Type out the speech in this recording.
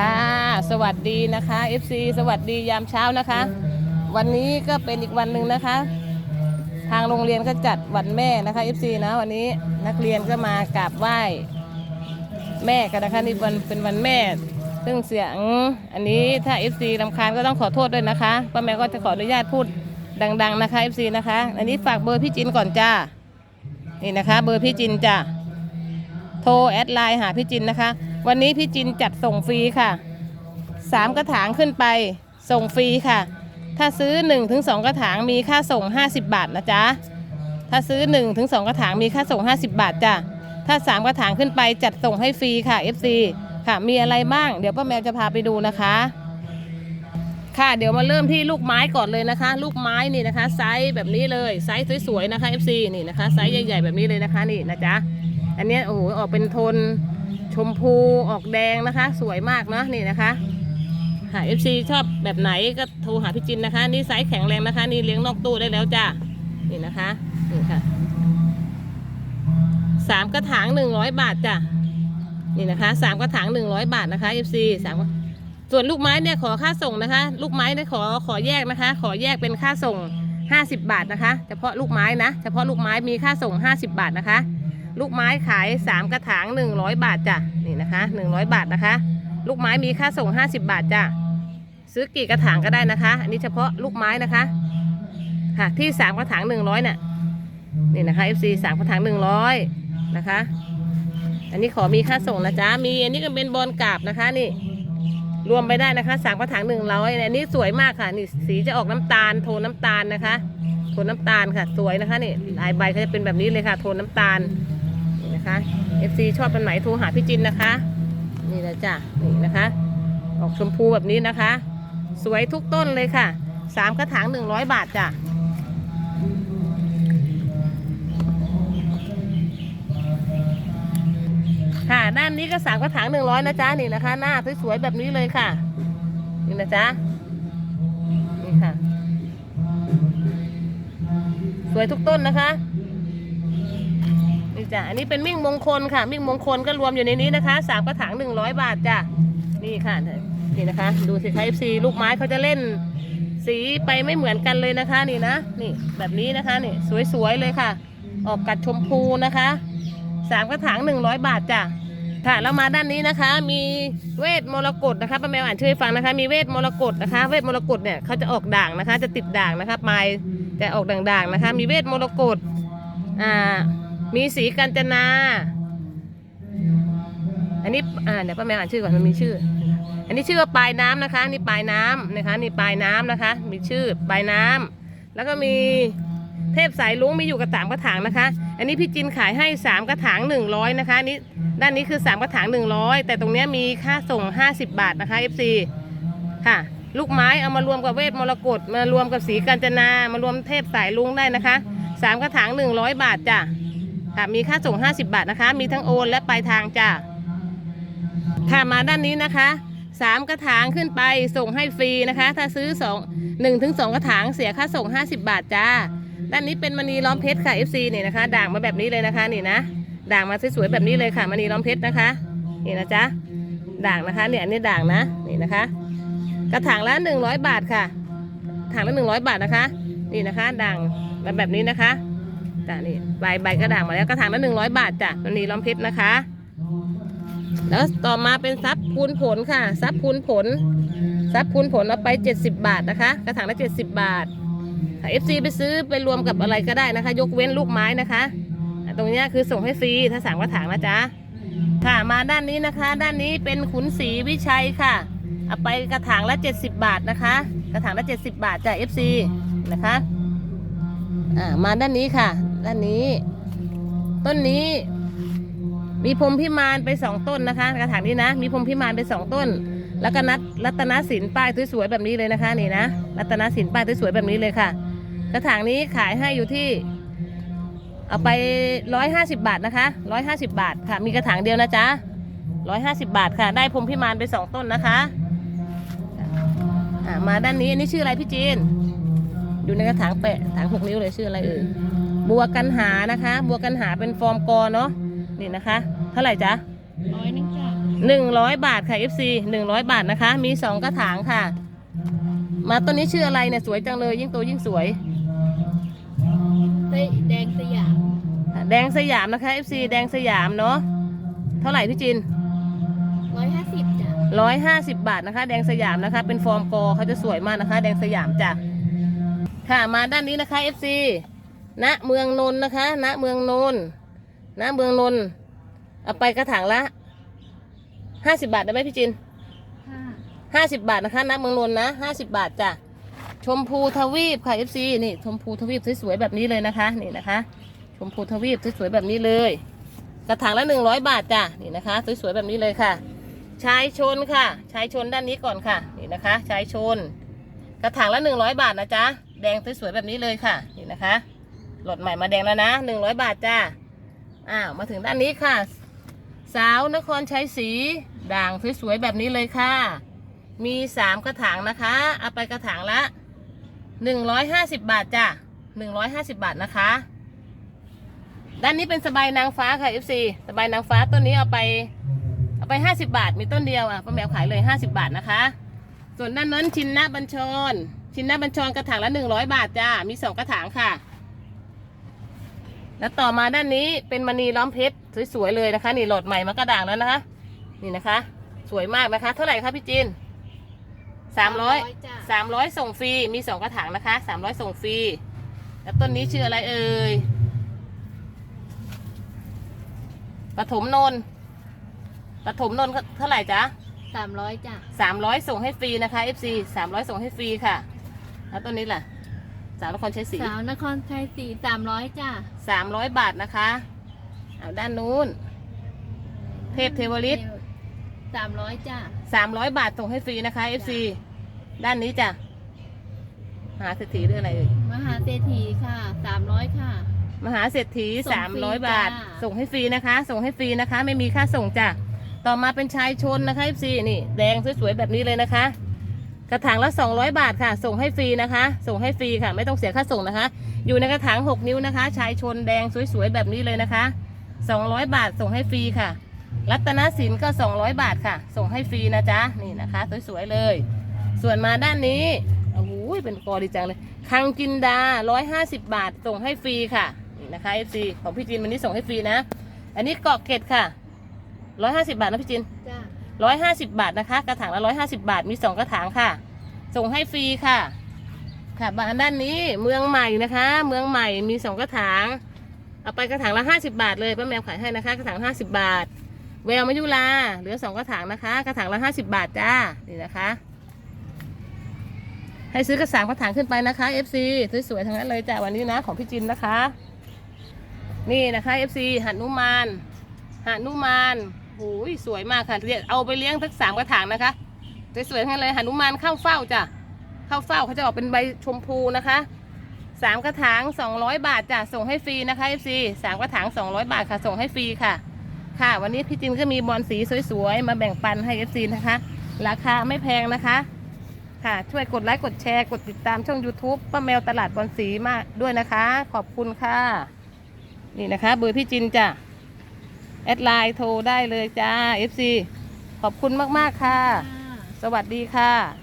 ค่ะ สวัสดีนะคะ FC สวัสดียามเช้านะคะ วันนี้ก็เป็นอีกวันหนึ่งนะคะ ทางโรงเรียนก็จัดวันแม่นะคะ FC นะวันนี้นักเรียนก็มากราบไหว้แม่กันนะคะนี่วันเป็นวันแม่ ซึ่งเสียงอันนี้ถ้า FC ลำคาญก็ต้องขอโทษด้วยนะคะป้าแม่ก็จะขออนุญาตพูดดัง ๆนะคะ FC นะคะ อันนี้ฝากเบอร์พี่จินก่อนจ้านี่นะคะ เบอร์พี่จินจ้าโทรแอดไลน์หาพี่จินนะคะ วันนี้พี่จินจัดส่งฟรีค่ะสามกระถางขึ้นไปส่งฟรีค่ะ ถ้าซื้อ1นถึงสกระถางมีค่าส่ง 50 บาทนะจ๊ะ ถ้าซื้อ1นถึงสกระถางมีค่าส่ง 50 บาทจ้ะ ถ้า 3 กระถางขึ้นไปจัดส่งให้ฟรีค่ะ FC ค่ะ มีอะไรบ้าง เดี๋ยวป้าแมวจะพาไปดูนะคะ ค่ะ เดี๋ยวมาเริ่มที่ลูกไม้ก่อนเลยนะคะ ลูกไม้นี่นะคะ ไซส์แบบนี้เลย ไซส์สวยๆนะคะ FC นี่นะคะ ไซส์ใหญ่ๆแบบนี้เลยนะคะ นี่นะจ๊ะ อันนี้โอ้โห ออกเป็นโทน ชมพูออกแดงนะคะ สวยมากเนาะนี่นะคะค่ะ FC ชอบแบบไหนก็โทรหาพี่จินนะคะ นี่ไซส์แข็งแรงนะคะ นี่เลี้ยงนอกตู้ได้แล้วจ้ะนี่นะคะนี่ค่ะสามกระถางหนึ่งร้อยบาทจ้ะนี่นะคะสามกระถางหนึ่งร้อยบาทนะคะ FC สามส่วนลูกไม้เนี่ยขอค่าส่งนะคะ ลูกไม้เนี่ยขอขอแยกนะคะ ขอแยกเป็นค่าส่ง50บาทนะคะ เฉพาะลูกไม้นะ เฉพาะลูกไม้มีค่าส่ง50บาทนะคะ ลูกไม้ขาย 3 กระถาง 100 บาทจ้ะนี่นะคะ 100 บาทนะคะ ลูกไม้มีค่าส่ง 50 บาทจ้ะซื้อกี่กระถางก็ได้นะคะ อันนี้เฉพาะลูกไม้นะคะ ค่ะที่ 3 กระถาง 100เนี่ยนี่นะคะ FC 3กระถาง 100 นะคะ อันนี้ขอมีค่าส่งนะจ๊ะมีอันนี้ก็เป็นบอลกาบนะคะนี่รวมไปได้นะคะสามกระถางหนึ่งร้อยอันนี้สวยมากค่ะนี่สีจะออกน้ำตาลโทนน้ำตาลนะคะ โทนน้ำตาลค่ะ สวยนะคะนี่ลายใบเขาจะเป็นแบบนี้เลยค่ะ โทนน้ำตาล FC ชอบเป็นไหนโทรหาพี่จินนะคะ นี่นะจ้ะนี่นะคะ ออกชมพูแบบนี้นะคะ สวยทุกต้นเลยค่ะสามกระถางหนึ่งร้อยบาทจ้ะค่ะด้านนี้ก็สามกระถางหนึ่งร้อยนะจ๊ะนี่นะคะ หน้าสวยๆแบบนี้เลยค่ะ นี่นะจ๊ะนี่ค่ะ สวยทุกต้นนะคะ จ้ะอันนี้เป็นมิ่งมงคลค่ะ มิ่งมงคลก็รวมอยู่ในนี้นะคะสามกระถางหนึ่งร้อยบาทจ้ะนี่ค่ะนี่นะคะ ดูสิคะซีลูกไม้เขาจะเล่น สีไปไม่เหมือนกันเลยนะคะนี่นะนี่แบบนี้นะคะนี่สวยๆเลยค่ะ ออกกัดชมพูนะคะสามกระถางหนึ่งร้อยบาทจ้ะค่ะแล้วมาด้านนี้นะคะ มีเวทมรกตนะคะป้าแมวอ่านชื่อให้ฟังนะคะ มีเวทมรกตนะคะ เวทมรกตเนี่ยเขาจะออกด่างนะคะ จะติดด่างนะคะปลายจะออกด่างๆนะคะ มีเวทมรกตอ่า มีสีกัญจนา อันนี้อ่าเดี๋ยวป้าแมวอ่านชื่อก่อนมันมีชื่อ อันนี้ชื่อว่าปลายน้ำนะคะ นี่ปลายน้ำนะคะนี่ปลายน้ำนะคะ มีชื่อปลายน้ำแล้วก็มีเทพสายลุงมีอยู่กับสามกระถางนะคะ อันนี้พี่จินขายให้สามกระถางหนึ่งร้อยนะคะนี้ด้านนี้คือ3กระถาง100 แต่ตรงนี้มีค่าส่ง 50 บาทนะคะ FC ค่ะ ลูกไม้เอามารวมกับเวทมรกตมารวมกับสีกัญจนามารวมเทพสายลุงได้นะคะ3กระถาง100 บาทจ้ะ ค่ะมีค่าส่ง 50 บาทนะคะ มีทั้งโอนและปลายทางจ้ะค่ะมาด้านนี้นะคะ3กระถางขึ้นไปส่งให้ฟรีนะคะ ถ้าซื้อ2 1ถึง2กระถางเสียค่าส่ง 50 บาทจ้าด้านนี้เป็นมณีล้อมเพชรค่ะ FC นี่นะคะ ด่างมาแบบนี้เลยนะคะนี่นะด่างมาสวยๆแบบนี้เลยค่ะมณีล้อมเพชรนะคะนี่นะจ๊ะด่างนะคะเนี่ยอันนี้ด่างนะนี่นะคะ กระถางละหนึ่งร้อยบาทค่ะ ถางละหนึ่งร้อยบาทนะคะ นี่นะคะ ด่างแบบแบบนี้นะคะ จ้ะนี่ใบใบก็ด่างมาแล้วกระถางละหนึ่งร้อยบาทจ้ะมณีล้อมเพชรนะคะ แล้วต่อมาเป็นซับพูนผลค่ะซับพูนผลซับพูนผลเอาไป 70 บาทนะคะ กระถางละ70 บาทถ้า FC ไปซื้อไปรวมกับอะไรก็ได้นะคะ ยกเว้นลูกไม้นะคะ ตรงเนี้ยคือส่งให้ฟรีถ้าสั่งกระถางนะจ๊ะค่ะมาด้านนี้นะคะ ด้านนี้เป็นขุนศรีวิชัยค่ะเอาไปกระถางละ 70 บาทนะคะ กระถางละ 70 บาทจาก FC นะคะอ่ามาด้านนี้ค่ะ ด้านนี้ ต้นนี้ มีพรมพิมานไปสองต้นนะคะ กระถางนี้นะ มีพรมพิมานไปสองต้น แล้วก็นัดรัตนศิลป์ป้ายสวยๆแบบนี้เลยนะคะนี่นะรัตนศิลป์ป้ายสวยๆแบบนี้เลยค่ะ กระถางนี้ขายให้อยู่ที่ เอาไปร้อยห้าสิบาทนะคะร้อยห้าสิบาทค่ะ มีกระถางเดียวนะจ๊ะร้อยห้าสิบาทค่ะ ได้พรมพิมานไปสองต้นนะคะมาด้านนี้อันนี้ชื่ออะไรพี่จีน อยู่ในกระถางแปะ ถางหกนิ้วเลยชื่ออะไรเอ่ย บัวกันหานะคะ บัวกันหาเป็นฟอร์มกอเนาะนี่นะคะ เท่าไหร่จ๊ะร้อยนึงจ้ะหนึ่งร้อยบาทค่ะ FC หนึ่งร้อยบาทนะคะ มีสองกระถางค่ะ มาต้นนี้ชื่ออะไรเนี่ยสวยจังเลย ยิ่งโตยิ่งสวยเต้แดงสยามแดงสยามนะคะ FC แดงสยามเนาะเท่าไหร่พี่จินร้อยห้าสิบจ้ะร้อยห้าสิบบาทนะคะ แดงสยามนะคะ เป็นฟอร์มกอเขาจะสวยมากนะคะ แดงสยามจ้ะค่ะมาด้านนี้นะคะ FC ณเมืองนนท์นะคะณเมืองนนท์ณเมืองนนท์เอาไปกระถางละห้าสิบาทได้ไหมพี่จินห้าห้าสิบาทนะคะณเมืองนนท์นะห้าสิบาทจ้ะชมพูทวีปค่ะ FC นี่ชมพูทวีปสวยๆแบบนี้เลยนะคะนี่นะคะ ชมพูทวีปสวยๆแบบนี้เลย กระถางละหนึ่งร้อยบาทจ้ะนี่นะคะ สวยๆแบบนี้เลยค่ะชายชนค่ะชายชนด้านนี้ก่อนค่ะนี่นะคะชายชน กระถางละหนึ่งร้อยบาทนะจ๊ะแดงสวยๆแบบนี้เลยค่ะนี่นะคะ หลดใหม่มาแดงแล้วนะหนึ่งร้อยบาทจ้าอ้าวมาถึงด้านนี้ค่ะ สาวนครชัยศรีด่างสวยๆแบบนี้เลยค่ะ มีสามกระถางนะคะเอาไปกระถางละหนึ่งร้อยห้าสิบบาทจ้ะหนึ่งร้อยห้าสิบบาทนะคะ ด้านนี้เป็นสบายนางฟ้าค่ะ FC สบายนางฟ้าต้นนี้เอาไปเอาไปห้าสิบาทมีต้นเดียวอะป้าแมวขายเลยห้าสิบาทนะคะ ส่วนด้านนั้นชินนาบัญชร ชินนาบัญชรกระถางละหนึ่งร้อยบาทจ้ามีสองกระถางค่ะ แล้วต่อมาด้านนี้เป็นมณีล้อมเพชรสวยๆเลยนะคะ นี่โหลดใหม่มากระด่างแล้วนะคะ นี่นะคะ สวยมากนะคะ เท่าไหร่คะพี่จินสามร้อยจ้ะสามร้อยส่งฟรีมีสองกระถางนะคะสามร้อยส่งฟรีแล้วต้นนี้ชื่ออะไรเอ่ยปฐมนนท์ปฐมนนท์เท่าไหร่จ๊ะสามร้อยจ้ะสามร้อยส่งให้ฟรีนะคะ FC สามร้อยส่งให้ฟรีค่ะ แล้วต้นนี้ล่ะ สาวนครชัยศรีสาวนครชัยศรีสามร้อยจ้ะสามร้อยบาทนะคะเอาด้านนู้น เทพเทวฤทธิ์สามร้อยจ้ะสามร้อยบาทส่งให้ฟรีนะคะ FC ด้านนี้จ้ะมหาเศรษฐีเรื่องอะไรเอ่ยมหาเศรษฐีค่ะสามร้อยค่ะ มหาเศรษฐีส่สางมฟรีร้อยบาทจ้าส่งให้ฟรีนะคะ ส่งให้ฟรีนะคะ ไม่มีค่าส่งจ้ะต่อมาเป็นชายชนนะคะ FC นี่แดงสวยๆแบบนี้เลยนะคะ กระถางละ 200 บาทค่ะ ส่งให้ฟรีนะคะ ส่งให้ฟรีค่ะ ไม่ต้องเสียค่าส่งนะคะ อยู่ในกระถาง 6 นิ้วนะคะ ชายชนแดงสวยๆ แบบนี้เลยนะคะ 200 บาทส่งให้ฟรีค่ะ รัตนสินก็ 200 บาทค่ะ ส่งให้ฟรีนะจ๊ะ นี่นะคะ สวยๆ เลย ส่วนมาด้านนี้โอ้โหเป็นกอดีจังเลย คังจินดา 150 บาท ส่งให้ฟรีค่ะ นี่นะคะ FC ของพี่จินวันนี้ส่งให้ฟรีนะ อันนี้เกาะเกร็ดค่ะ 150 บาทนะพี่จินจ้า สิบบาทนะคะ กระถางละร้อยห้าสิบาท มีสองกระถางค่ะ ส่งให้ฟรีค่ะ ค่ะบ้านด้านนี้เมืองใหม่นะคะ เมืองใหม่มีสองกระถาง เอาไปกระถางละห้าสิบาทเลยป้าแมวขายให้นะคะ กระถางห้าสิบาท แววมายุลาเหลือสองกระถางนะคะ กระถางละห้าสิบาทจ้า นี่นะคะ ให้ซื้อกระถางกระถางขึ้นไปนะคะ FC สวยๆทั้งนั้นเลยจ้าวันนี้นะของพี่จินนะคะ นี่นะคะ FC หันุมานหันุมาน โอ้ยสวยมากค่ะเดี๋ยวเอาไปเลี้ยงทั้งสามกระถางนะคะสวยๆทั้งเลยหนุมานเข้าเฝ้าจ้ะเข้าเฝ้าเขาจะออกเป็นใบชมพูนะคะสามกระถางสองร้อยบาทจ้ะส่งให้ฟรีนะคะ FC สามกระถางสองร้อยบาทค่ะ ส่งให้ฟรีค่ะ ค่ะ วันนี้พี่จินก็มีบอลสีสวยๆมาแบ่งปันให้ FC นะคะ ราคาไม่แพงนะคะ ค่ะช่วยกดไลค์กดแชร์กดติดตามช่อง YouTube ป้าแมวตลาดบอลสีมากด้วยนะคะ ขอบคุณค่ะ นี่นะคะเบอร์พี่จินจ้ะ แอดไลน์โทรได้เลยจ้า FC ขอบคุณมาก ๆ ค่ะค่ะสวัสดีค่ะ